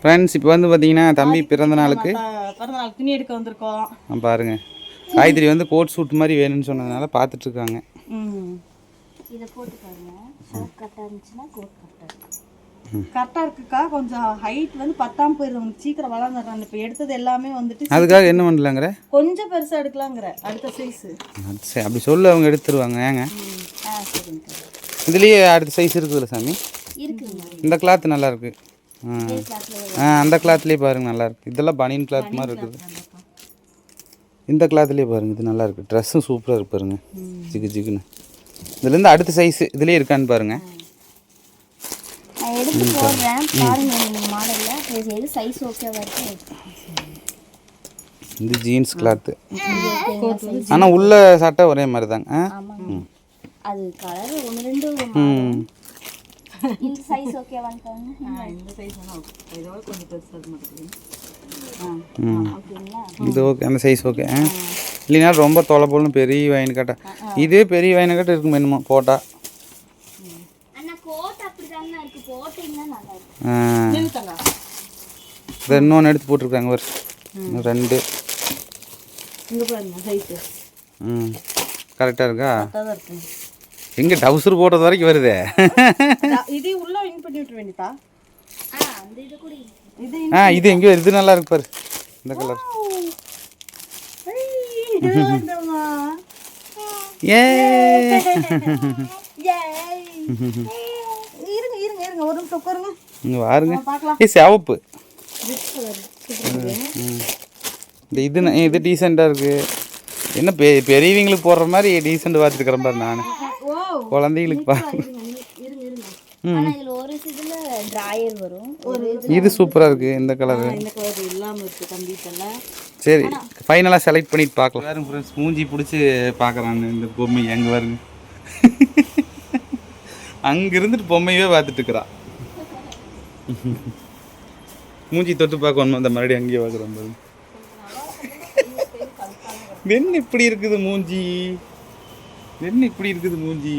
Friends இப்போ வந்து பார்த்தீங்கன்னா தம்பி பிறந்த நாளுக்கு பிறந்த நாள் துணி எடுக்க வந்திருக்கோம். ஆ, பாருங்க. காய்கறி வந்து கோட் சூட் மாதிரி வேணும்னு சொன்னதுனால பார்த்துட்டு இருக்காங்க. ம். இதை போட்டு பாருங்க. ஷர்ட் கரெக்டாக இருந்துச்சுன்னா கோட் கரெக்டாக இருக்குக்கா. கொஞ்சம் ஹைட் வந்து பத்தாம் உனக்கு சீக்கிரம் வளர்ந்துடுறான் இப்போ எடுத்தது எல்லாமே வந்துட்டு அதுக்காக என்ன பண்ணலாங்கிற? கொஞ்சம் பெருசாக எடுக்கலாங்கிற. அடுத்த சைஸு சரி அப்படி சொல்லு அவங்க எடுத்துருவாங்க. ஏங்க? இதுலேயே அடுத்த சைஸ் இருக்குதுல்ல சாமி? இருக்குங்க. இந்த கிளாத் நல்லா இருக்கு. ஆ. அந்த கிளாத்லேயே பாருங்க நல்லா இருக்கு. இதெல்லாம் பனியன் கிளாத் மாதிரி இருக்குது. இந்த கிளாத்லேயே பாருங்க இது நல்லா இருக்கு. ட்ரெஸ்ஸும் சூப்பராக இருக்கு பாருங்க. ஜிகு ஜிகுன்னு. இதுலேருந்து அடுத்த சைஸ் இதுலேயே இருக்கான்னு பாருங்க. நான் எடுத்து போடுறேன். பாருங்க நீங்கள் மாடலில் எது சைஸ் ஓகேவா இருக்கு இது ஜீன்ஸ் கிளாத்து ஆனால் உள்ள சட்டை ஒரே மாதிரி தாங்க அது கலர் ஒன்று ரெண்டு ம். இந்த சைஸ் பாருங்க இந்த சைஸ் வேணா ஓகே இதோட கொஞ்சம் பெருசாக இருக்க மாட்டேங்குது இது ஓகே அந்த சைஸ் ஓகே ஆ. இல்லைனா ரொம்ப தொலை போலன்னு பெரிய வயன் கட்டை. இதே பெரிய வயன் கட்டை இருக்கும் என்னமோ போட்டால் அண்ணா கோட் அப்படி தாங்க இருக்கு. போட்டிங்கன்னா நல்லா இருக்கும். ஆ. நிறுத்தங்க. இதை இன்னொன்று எடுத்து போட்டிருக்காங்க ஒரு ரெண்டு. இங்கே பாருங்க சைஸு ம். கரெக்டாக இருக்கு. எங்கே டவுசர் போடுறது வரைக்கும் வருதே. இது உள்ள இன் பண்ணி விட்டு வேண்டியதா ஆ அந்த இது கூட. இது ஆ இது எங்கேயோ இது நல்லா இருக்கு பாரு. இந்த கலர் ஏ. இருங்க இருங்க இருங்க. ஒரு நிமிஷம் உட்காருங்க. இங்கே பாருங்க பார்க்கலாம். ஏ சிவப்பு. இந்த இது இது டீசெண்டாக இருக்கு. என்ன பெ பெரியவங்களுக்கு போடுற மாதிரி டீசெண்ட் பார்த்துருக்குறேன் பாரு நான். ஓ குழந்தைங்களுக்கு பா இருங்க இருங்க இருங்க. ஆனா இதுல ஒரு இதுல டிராயர் வரும். ஒரு இது சூப்பராக இருக்குது இந்த கலரு சரி ஃபைனலாக செலக்ட் பண்ணிட்டு பார்க்கலாம். பாருங்க ஃப்ரெண்ட்ஸ் மூஞ்சி பிடிச்சி பார்க்குறாங்க இந்த பொம்மை எங்கே வருங்க. அங்கே இருந்துட்டு பொம்மையவே பார்த்துட்டு இருக்கிறா. மூஞ்சி தொட்டு பார்க்கணும் அந்த மறுபடியும் அங்கேயே பார்க்குறோம் பாருங்க. என்ன இப்படி இருக்குது மூஞ்சி. என்ன இப்படி இருக்குது மூஞ்சி?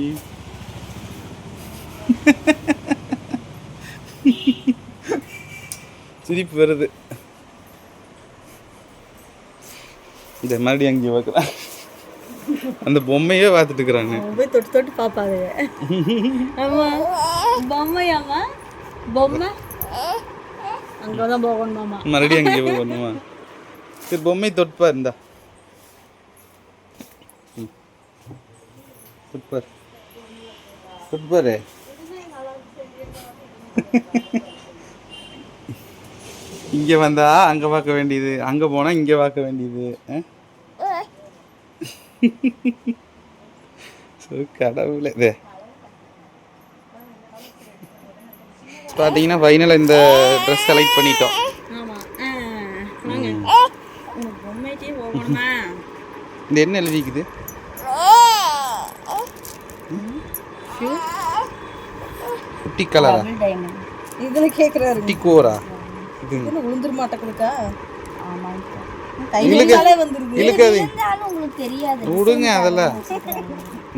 சிரிப்பு வருது. இந்த மறுபடியும் அங்கேயே பார்க்குறான் அந்த பொம்மையே பார்த்துட்டு இருக்கிறாங்க போய் தொட்டு தொட்டு பார்ப்பாங்க ஆமா. பொம்மையாமா பொம்மை. அங்கே தான் போகணும் மாமா மறுபடியும் அங்கேயே போகணுமா? சரி பொம்மை தொட்பா இருந்தா தொட்பார் தொட்பாரு இங்கே வந்தா அங்கே பார்க்க வேண்டியது. அங்கே போனால் இங்கே பார்க்க வேண்டியது. கடவுளே. இதே. பார்த்தீங்கன்னா ஃபைனலாக இந்த ட்ரெஸ் செலக்ட் பண்ணிட்டோம். இந்த என்ன எழுதிக்குது? குட்டி கலரா? டைமண்ட் இதுல கேக்குறாரு. குட்டி கோரா? இது. என்ன விழுந்துரு மாட்டேங்குதுக்கா தெரியாது. விடுங்க அதெல்லாம்.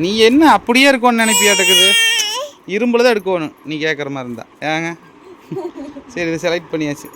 நீ என்ன அப்படியே இருக்கும்னு நினைப்பியாட்டுக்குது? இரும்புல தான் எடுக்கணும். நீ கேட்குற மாதிரி இருந்தா ஏங்க? சரி இதை செலக்ட் பண்ணியாச்சு.